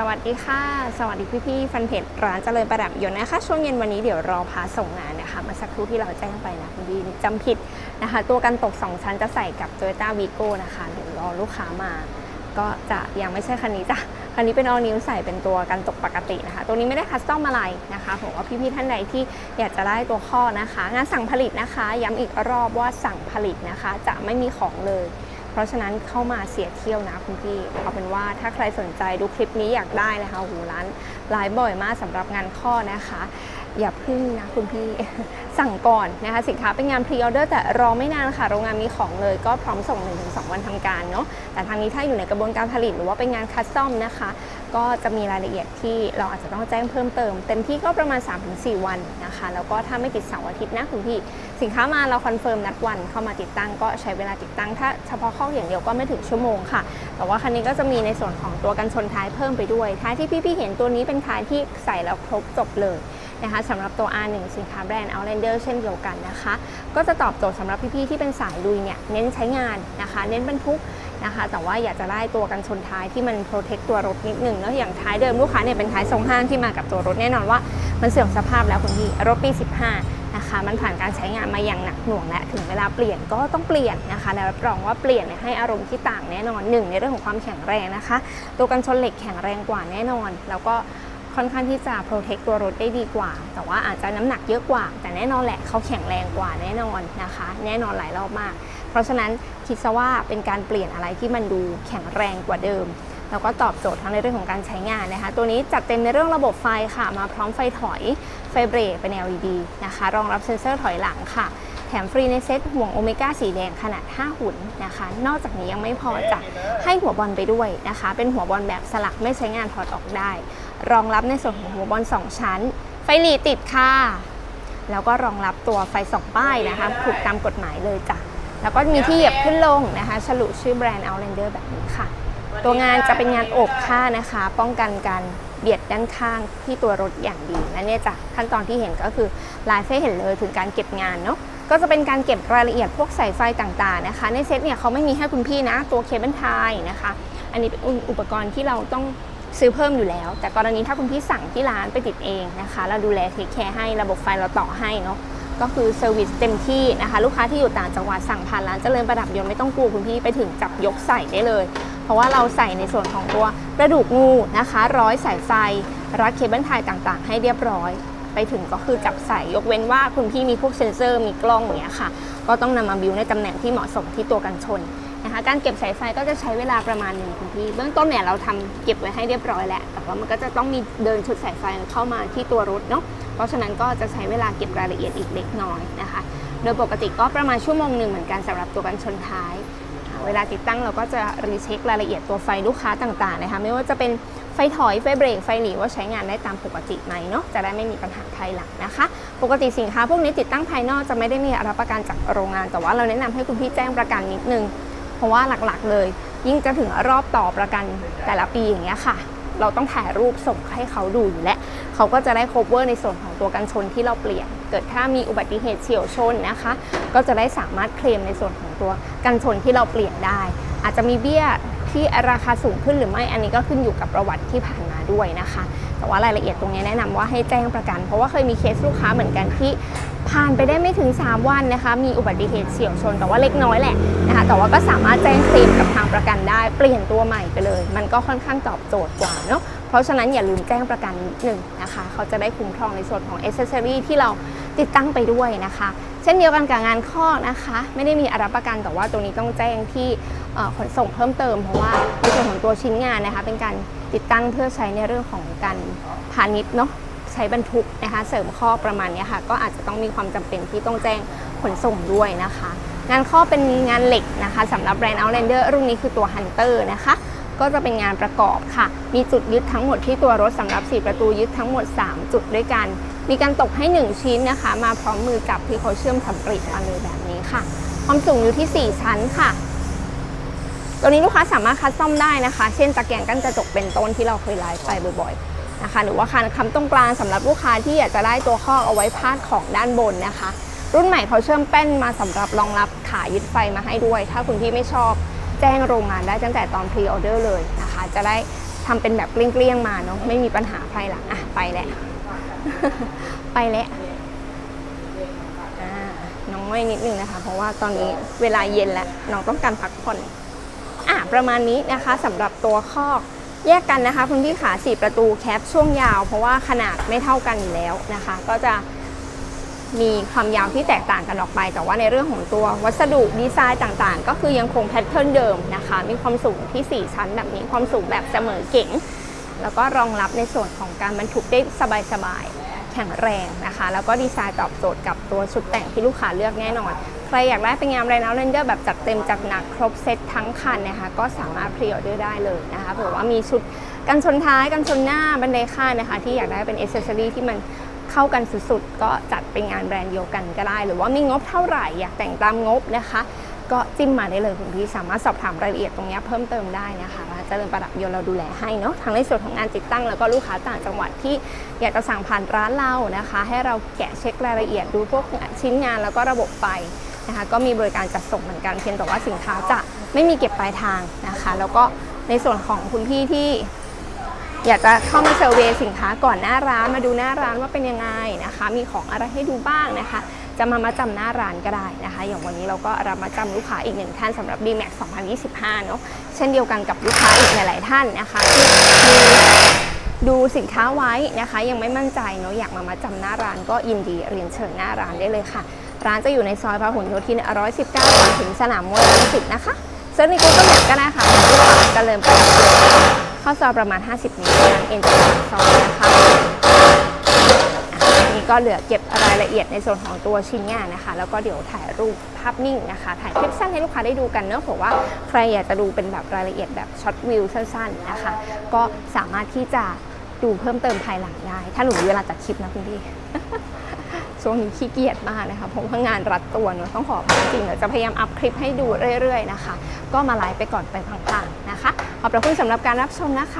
สวัสดีค่ะ สวัสดีพี่ๆแฟนเพจร้านเจริญประดับยนต์นะคะ ช่วงเย็นวันนี้เดี๋ยวรอพาส่งงานนะคะมื่อสักครู่ที่เราแจ้งไปนะคุณพี่จำผิดนะคะ ตัวกันตก 2 ชั้นจะใส่กับ Toyota Vigo นะคะเดี๋ยวรอลูกค้ามา ก็จะยังไม่ใช่คันนี้จ้ะคันนี้เป็น all new ใส่เป็นตัวกันตกปกตินะคะ ตัวนี้ไม่ได้คัสตอมอะไรนะคะผมว่าพี่ๆท่านใดที่อยากจะได้ตัวข้อนะคะ งานสั่งผลิตนะคะ ย้ำอีกรอบว่าสั่งผลิตนะคะ จะไม่มีของเลย เพราะฉะนั้นเข้ามาเสียเที่ยวนะคุณพี่ เอาเป็นว่าถ้าใครสนใจดูคลิปนี้อยากได้นะคะโอ้โหร้านไลฟ์บ่อยมากสำหรับงานข้อนะคะ อย่าพึ่งนะคุณพี่สั่งก่อนนะคะสินค้าเป็นงานพรีออเดอร์แต่รอไม่นานค่ะโรงงานมีของเลยก็พร้อมส่ง 1-2 วันทำการเนาะแต่ทางนี้ถ้าอยู่ในกระบวนการผลิตหรือว่าเป็นงานคัสตอมนะคะ ก็จะมีรายละเอียดที่เราอาจจะต้องแจ้งเพิ่มเติม เต็มที่ก็ประมาณ 3-4 วันนะคะ แล้วก็ถ้าไม่ติดเสาร์อาทิตย์นะคุณพี่ สินค้ามาเราคอนเฟิร์มนัดวันเข้ามาติดตั้งก็ใช้เวลาติดตั้ง ถ้าเฉพาะข้ออย่างเดียวก็ไม่ถึงชั่วโมงค่ะ แต่ว่าคันนี้ก็จะมีในส่วนของตัวกันชนท้ายเพิ่มไปด้วย ท้ายที่พี่ๆเห็นตัวนี้เป็นท้ายที่ใส่แล้วครบจบเลยนะคะสำหรับตัว R1 สินค้าแบรนด์ Outlander เช่นเดียวกันนะคะ ก็จะตอบโจทย์สำหรับพี่ๆที่เป็นสายลุยเนี่ยเน้นใช้งานนะคะ เน้นบรรทุกนะคะ แต่ว่าอยากจะได้ตัวกันชนท้ายที่มันโปรเทคตัวรถนิดนึงแล้วอย่างท้ายเดิมลูกค้าเนี่ยเป็นท้ายทรงห้างที่มากับตัวรถแน่นอนว่า มันเสื่อมสภาพแล้วคุณพี่รถปี 15 มันผ่านการใช้งานมาอย่างหนักหน่วงและถึงเวลาเปลี่ยนก็ต้องเปลี่ยนนะคะ และรับรองว่าเปลี่ยนให้อารมณ์ที่ต่างแน่นอนหนึ่งในเรื่องของความแข็งแรงนะคะ ตัวกันชนเหล็กแข็งแรงกว่าแน่นอน แล้วก็ค่อนข้างที่จะโปรเทคตัวรถได้ดีกว่า แต่ว่าอาจจะน้ำหนักเยอะกว่า แต่แน่นอนแหละเขาแข็งแรงกว่าแน่นอนนะคะ แน่นอนหลายรอบมาก เพราะฉะนั้นคิดซะว่าเป็นการเปลี่ยนอะไรที่มันดูแข็งแรงกว่าเดิม แล้วก็ตอบโจทย์ทั้งในเรื่องของการใช้งานนะคะ ตัวนี้จัดเต็มในเรื่องระบบไฟค่ะ มาพร้อมไฟถอย ไฟเบรกเป็น LED นะคะ รองรับเซ็นเซอร์ถอยหลังค่ะ แถมฟรีในเซ็ตห่วงโอเมก้าสีแดงขนาด 5 หุ่นนะคะ นอกจากนี้ยังไม่พอจะให้หัวบอลไปด้วยนะคะ เป็นหัวบอลแบบสลักไม่ใช้งานถอดออกได้ รองรับในส่วนของหัวบอล 2 ชั้น ไฟหลีติดค่ะ แล้วก็รองรับตัวไฟสองป้ายนะคะถูกตามกฎหมายเลยจ้ะแล้วก็มีที่เหยียบขึ้นลงนะคะ ฉลุชื่อแบรนด์ Outlander แบบนี้ค่ะ ตัวงานจะเป็นงานอบค่านะคะ ป้องกันการเบียดด้านข้างที่ตัวรถอย่างดีและเนี่ยจ้ะขั้นตอนที่เห็นก็คือลายเส้เห็นเลยถึงการเก็บงานเนาะก็จะเป็นการเก็บรายละเอียดพวกสายไฟต่างๆนะคะ ในเซ็ตเนี่ยเขาไม่มีให้คุณพี่นะ ตัวเคเบิลไทยนะคะ อันนี้เป็นอุปกรณ์ที่เราต้องซื้อเพิ่มอยู่แล้ว แต่กรณีถ้าคุณพี่สั่งที่ร้านไปติดเองนะคะ เราดูแลเทคแคร์ให้ระบบไฟเราต่อให้เนาะก็คือเซอร์วิสเต็มที่นะคะ ลูกค้าที่อยู่ต่างจังหวัดสั่งผ่านร้านเจริญประดับยนต์ไม่ต้องกลัวคุณพี่ไปถึงจับยกใส่ได้เลย เพราะว่าเราใส่ในส่วนของตัวกระดูกงูนะคะ ร้อยสายไฟรัดเคเบิลไทยต่างๆ ให้เรียบร้อย ไปถึงก็คือจับใส่ยกเว้นว่าคุณพี่มีพวกเซ็นเซอร์มีกล้องอย่างเงี้ยค่ะ ก็ต้องนำมาบิวในตำแหน่งที่เหมาะสมที่ตัวกันชนนะคะ การเก็บสายไฟก็จะใช้เวลาประมาณหนึ่งคุณพี่ เบื้องต้นเนี่ยเราทำเก็บไว้ให้เรียบร้อยแล้ว แต่ว่ามันก็จะต้องมีเดินชุดสายไฟเข้ามาที่ตัวรถเนาะ เพราะฉะนั้นก็จะใช้เวลาเก็บรายละเอียดอีกเล็กน้อยนะคะ โดยปกติก็ประมาณชั่วโมงหนึ่งเหมือนกันสำหรับตัวกันชนท้าย เวลาติดตั้งเราก็จะรีเช็ครายละเอียดตัวไฟลูกค้าต่างๆนะคะไม่ว่าจะเป็นไฟถอยไฟเบรกไฟหลีว่าใช้งานได้ตามปกติไหมเนาะจะได้ไม่มีปัญหาภายหลังนะคะ ปกติสินค้าพวกนี้ติดตั้งภายนอกจะไม่ได้มีรับประกันจากโรงงาน แต่ว่าเราแนะนำให้คุณพี่แจ้งประกันนิดนึง เพราะว่าหลักๆเลย ยิ่งจะถึงรอบต่อประกันแต่ละปีอย่างเงี้ยค่ะ เราต้องถ่ายรูปส่งให้เขาดูอยู่แล้วเขาก็จะได้ cover ในส่วนของตัวกันชนที่เราเปลี่ยน เกิดถ้ามีอุบัติเหตุเฉียวชนนะคะ ก็จะได้สามารถเคลมในส่วนของตัวกันชนที่เราเปลี่ยนได้ อาจจะมีเบี้ยที่ราคาสูงขึ้นหรือไม่อันนี้ก็ขึ้นอยู่กับประวัติที่ผ่านมาด้วยนะคะ แต่ว่ารายละเอียดตรงนี้แนะนำว่าให้แจ้งประกัน เพราะว่าเคยมีเคสลูกค้าเหมือนกันที่ ผ่านไปได้ไม่ถึง 3 วันนะคะ มีอุบัติเหตุเฉียวชน แต่ว่าเล็กน้อยแหละนะคะ แต่ว่าก็สามารถแจ้งเคลมกับทางประกันได้ เปลี่ยนตัวใหม่ไปเลย มันก็ค่อนข้างตอบโจทย์กว่าเนาะ เพราะฉะนั้นอย่าลืมแจ้งประกันนิดหนึ่งนะคะ เขาจะได้คุ้มครองในส่วนของอ c เซสซอรีที่เราติดตั้งไปด้วยนะคะ เช่นเดียวกันกับงานข้อกนะคะ ไม่ได้มีรับประกันแต่ว่าตรงนี้ต้องแจ้งที่ขนส่งเพิ่มเติมเพราะว่าในส่วนของตัวชิ้นงานนะคะ เป็นการติดตั้งเพื่อใช้ในเรื่องของการพาณิชย์เนาะ ใช้บรรทุกนะคะ เสริมข้อประมาณนี้ค่ะ ก็อาจจะต้องมีความจำเป็นที่ต้องแจ้งขนส่งด้วยนะคะ งานข้อเป็นงานเหล็กนะคะสำหรับแบรนด์ Outlander รุ่นนี้คือตัว Hunter นะคะก็จะเป็นงานประกอบค่ะ มีจุดยึดทั้งหมดที่ตัวรถสำหรับ 4 ประตูยึดทั้งหมด 3 จุดด้วยกัน มีการตกให้ 1 ชิ้นนะคะ มาพร้อมมือจับที่เขาเชื่อมสำเร็จมาเลยแบบนี้ค่ะ ความสูงอยู่ที่ 4 ชั้นค่ะ ตัวนี้ลูกค้าสามารถคัดซ่อมได้นะคะ เช่นตะแกรงกั้นกระจกเป็นต้นที่เราเคยไลฟ์ไปบ่อยๆ นะคะ หรือว่าคานคำตรงกลางสำหรับลูกค้าที่อยากจะได้ตัวข้อเอาไว้พาดของด้านบนนะคะ รุ่นใหม่เขาเชื่อมแป้นมาสำหรับรองรับขายึดไฟมาให้ด้วย ถ้าคุณพี่ไม่ชอบแจ้งโรงงานได้ตั้งแต่ตอนพรีออเดอร์เลยนะคะ จะได้ทำเป็นแบบเกลี้ยงๆมาเนาะไม่มีปัญหาภายหลังอะไปแล้วไปแล้วน้องไม่นิดนึงนะคะ เพราะว่าตอนนี้เวลาเย็นแล้วน้องต้องการพักผ่อนอะประมาณนี้นะคะสำหรับตัวคอก แยกกันนะคะคุณพี่ขา4ประตูแคปช่วงยาว เพราะว่าขนาดไม่เท่ากันอยู่แล้วนะคะ ก็จะมีความยาวที่แตกต่างกันออกไป แต่ว่าในเรื่องของตัววัสดุดีไซน์ต่างๆ ก็คือยังคงแพทเทิร์นเดิมนะคะ มีความสูงที่ 4 ชั้นแบบนี้ความสูงแบบเสมอเก๋งแล้วก็รองรับในส่วนของการบรรทุกได้สบายๆแข็งแรงนะคะ แล้วก็ดีไซน์ตอบโจทย์กับตัวชุดแต่งที่ลูกค้าเลือกแน่นอน รอยากได้เป็นงานไรน o ลเรนเจอร์แบบจัดเต็มจัดหนักครบเซตทั้งคันนะคะก็สามารถพรีออเดอร์ได้เลยนะคะเผื่อว่ามีชุดกันชนท้ายกันชนหน้าบันไดข้างนะคะ ที่อยากได้เป็นเอเซ s ซอรี่ที่มันเข้ากันสุดๆ ก็จัดเป็นงานแบรนด์เดียวกันก็ได้ หรือว่ามีงบเท่าไหร่อยากแต่งตามงบนะคะ ก็จิ้มมาได้เลยคุณพี่สามารถสอบถามรายละเอียดตรงนี้เพิ่มเติมได้นะคะร้านเจริญประดับยนต์เราดูแลให้เนาะทั้งในส่วนของงานติดตั้งแล้วก็ลูกค้าต่างจังหวัดที่อยากจะสั่งผ่านร้านเรานะคะ ให้เราแกะเช็ครายละเอียดดูพวกชิ้นงานแล้วก็ระบบไฟ นะคะก็มีบริการจัดส่งเหมือนกันเพียงแต่ว่าสินค้าจะไม่มีเก็บปลายทางนะคะ แล้วก็ในส่วนของคุณพี่ที่อยากจะเข้ามาเซอร์เวยสินค้าก่อนหน้าร้านมาดูหน้าร้านว่าเป็นยังไงนะคะ มีของอะไรให้ดูบ้างนะคะ จะมามาจำหน้าร้านก็ได้นะคะ อย่างวันนี้เราก็รับมาจำลูกค้าอีกหนึ่งท่านสำหรับ D-Max 2025 เนอะเช่นเดียวกันกับลูกค้าอีกหลายๆท่านนะคะที่มีดูสินค้าไว้นะคะ ยังไม่มั่นใจเนอะอยากมามาจำหน้าร้านก็ยินดีเรียนเชิญหน้าร้านได้เลยค่ะ ร้านจะอยู่ในซอยพหลโยธิน 119ก่อนถึงสนามมวยรังสิตนะคะเซิร์ชใน Google Map ก็ได้ค่ะลูกค้าเจริญประดับยนต์เข้าซอยประมาณ 50เมตรทางเอ็นจากปากซอยนะคะนี้ก็เหลือเก็บรายละเอียดในส่วนของตัวชิ้นงานนะคะ แล้วก็เดี๋ยวถ่ายรูปภาพนิ่งนะคะ ถ่ายคลิปสั้นให้ลูกค้าได้ดูกันเนอะเพราะว่าใครอยากจะดูเป็นแบบรายละเอียดแบบช็อตวิวสั้นๆนะคะ ก็สามารถที่จะดูเพิ่มเติมภายหลังได้ ถ้าหนูมีเวลาจัดคลิปนะคุณพี่ ช่วงนี้ขี้เกียจมากนะคะเพราะว่างานรัดตัวเนอะต้องขอจริงเดี๋ยวจะพยายามอัพคลิปให้ดูเรื่อยๆนะคะ ก็มาไลฟ์ไปก่อนไปพังๆนะคะ ขอบพระคุณสำหรับการรับชมนะคะ